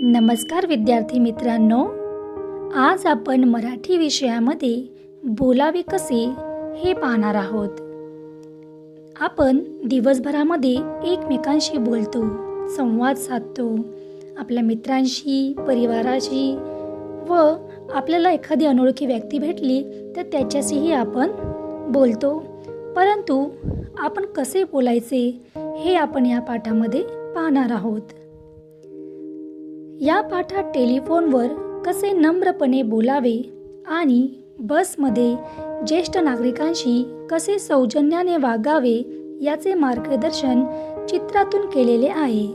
नमस्कार विद्यार्थी मित्रांनो आज आपण मराठी विषयामध्ये बोलावे कसे हे पाहणार आहोत. आपण दिवसभरामध्ये एकमेकांशी बोलतो संवाद साधतो आपल्या मित्रांशी परिवाराशी व आपल्याला एखादी अनोळखी व्यक्ती भेटली तर त्याच्याशीही आपण बोलतो. परंतु आपण कसे बोलायचे हे आपण या पाठामध्ये पाहणार आहोत. या पाठात टेलिफोनवर कसे नम्रपणे बोलावे आणि बसमध्ये ज्येष्ठ नागरिकांशी कसे सौजन्याने वागावे याचे मार्गदर्शन चित्रातून केलेले आहे.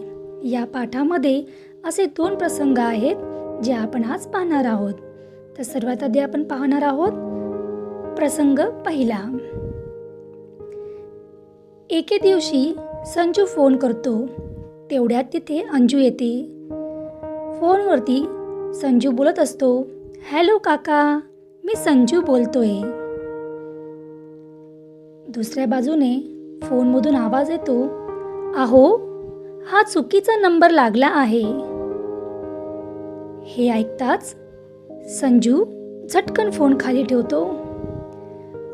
या पाठामध्ये असे दोन प्रसंग आहेत जे आपण आज पाहणार आहोत. तर सर्वात आधी आपण पाहणार आहोत प्रसंग पहिला. एके दिवशी संजू फोन करतो. तेवढ्यात तिथे अंजू येते. फोनवरती संजू बोलत असतो हॅलो काका मी संजू बोलतोय. दुसऱ्या बाजूने फोनमधून आवाज येतो अहो हा चुकीचा नंबर लागला आहे. हे ऐकताच संजू झटकन फोन खाली ठेवतो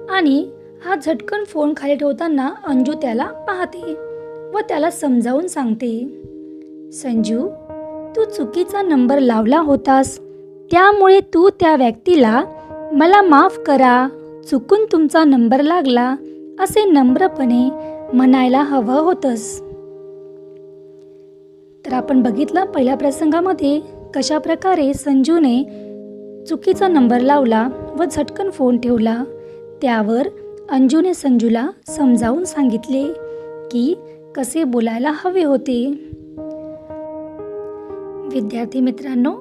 आणि हा झटकन फोन खाली ठेवताना अंजू त्याला पाहते व त्याला समजावून सांगते संजू तू चुकीचा नंबर लावला होतास. त्यामुळे तू त्या व्यक्तीला मला माफ करा चुकून तुमचा नंबर लागला असे नम्रपणे म्हणायला हवं होतंस. तर आपण बघितलं पहिल्या प्रसंगामध्ये कशा प्रकारे संजूने चुकीचा नंबर लावला व झटकन फोन ठेवला. त्यावर अंजूने संजूला समजावून सांगितले की कसे बोलायला हवे होते. विद्यार्थी मित्रांनो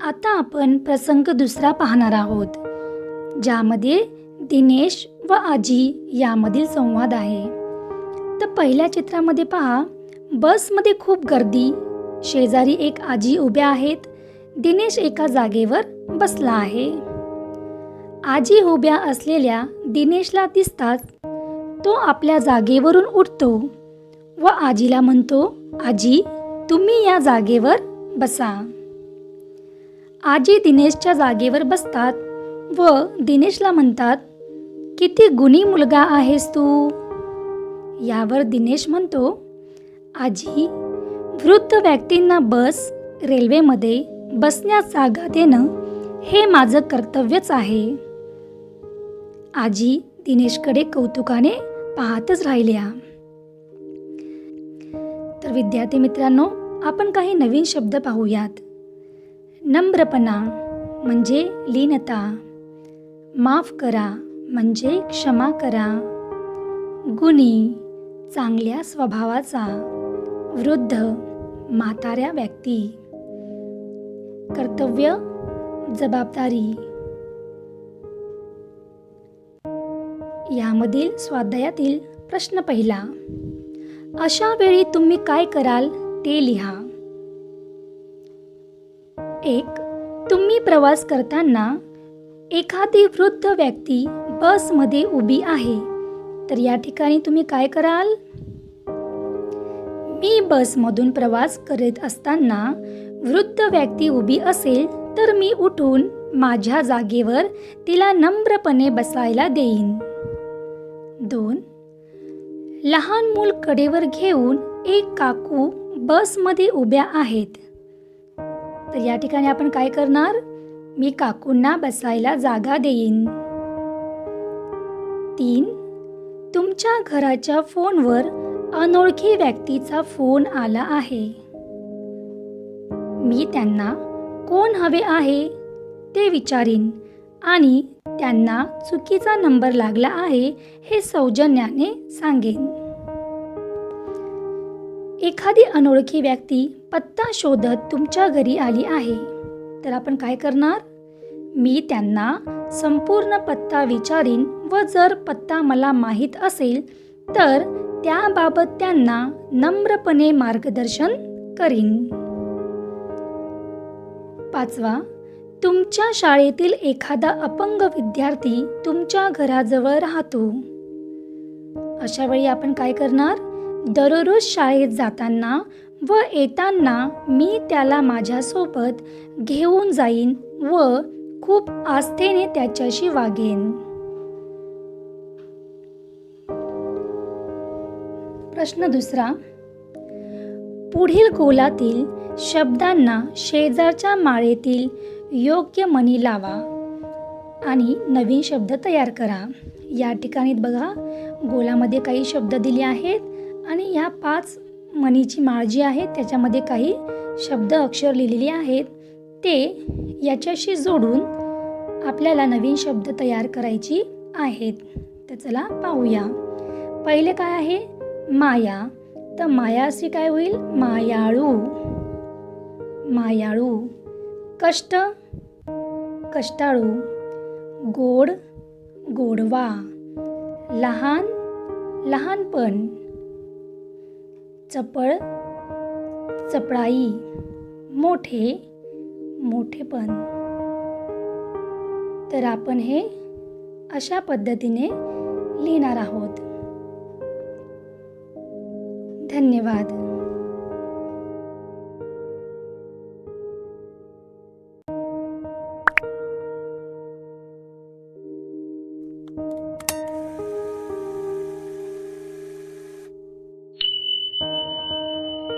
आता आपण प्रसंग दुसरा पाहणार आहोत ज्यामध्ये दिनेश व आजी यामधील संवाद आहे. तर पहिल्या चित्रामध्ये पहा बसमध्ये खूप गर्दी शेजारी एक आजी उभ्या आहेत दिनेश एका जागेवर बसला आहे. आजी उभ्या असलेल्या दिनेशला दिसताच तो आपल्या जागेवरून उठतो व आजीला म्हणतो आजी तुम्ही या जागेवर बसा. आजी दिनेशच्या जागेवर बसतात व दिनेशला म्हणतात किती गुणी मुलगा आहेस तू. यावर दिनेश म्हणतो आजी वृद्ध व्यक्तींना बस रेल्वेमध्ये बसण्यास जागा देणं हे माझं कर्तव्यच आहे. आजी दिनेशकडे कौतुकाने पाहतच राहिल्या. तर विद्यार्थी मित्रांनो आपण काही नवीन शब्द पाहूयात. नम्रपणा म्हणजे लीनता. माफ करा म्हणजे क्षमा करा. गुणी चांगल्या स्वभावाचा. वृद्ध म्हाताऱ्या व्यक्ती. कर्तव्य जबाबदारी. यामधील स्वाध्यायातील प्रश्न पहिला. अशा वेळी तुम्ही काय कराल? ते लिहा. एक तुम्ही प्रवास करताना एखादी वृद्ध व्यक्ती बसमध्ये उभी आहे. तर या ठिकाणी तुम्ही काय कराल? मी बसमधून प्रवास करत असताना वृद्ध व्यक्ती उभी असेल तर मी उठून माझ्या जागेवर तिला नम्रपणे बसायला देईन. दोन लहान मूल कडेवर घेऊन एक काकू बसमध्ये उभ्या आहेत. तर या ठिकाणी आपण काय करणार? मी काकूंना बसायला जागा देईन. तीन तुमच्या घराच्या फोनवर अनोळखी व्यक्तीचा फोन आला आहे. मी त्यांना कोण हवे आहे? ते विचारीन आणि त्यांना चुकीचा नंबर लागला आहे हे सौजन्याने सांगेन. एखादी अनोळखी व्यक्ती पत्ता शोधत तुमच्या घरी आली आहे. तर आपण काय करणार? मी त्यांना संपूर्ण पत्ता विचारीन व जर पत्ता मला माहीत असेल तर त्याबाबत त्यांना नम्रपणे मार्गदर्शन करीन. पाचवा तुमच्या शाळेतील एखादा अपंग विद्यार्थी तुमच्या घराजवळ राहतो. अशा वेळी आपण काय करणार? दररोज शाळेत जाताना व येताना मी त्याला माझ्यासोबत घेऊन जाईन व खूप आस्थेने त्याच्याशी वागेन. प्रश्न दुसरा. पुढील गोलातील शब्दांना शेजारच्या माळेतील योग्य मणी लावा आणि नवीन शब्द तयार करा. या ठिकाणी बघा गोलामध्ये काही शब्द दिले आहेत. आणि ह्या पाच मणीची माळ जी आहे त्याच्यामध्ये काही शब्द अक्षर लिहिलेली आहेत. ते याच्याशी जोडून आपल्याला नवीन शब्द तयार करायची आहेत. तर चला पाहूया. पहिले काय आहे? माया. तर माया अशी काय होईल? मायाळू. मायाळू. कष्ट. कष्टाळू. गोड. गोडवा. लहान. लहानपण. चपळ चपळाई मोठे मोठेपण. तर आपण हे अशा पद्धतीने लिहिणार आहोत. धन्यवाद.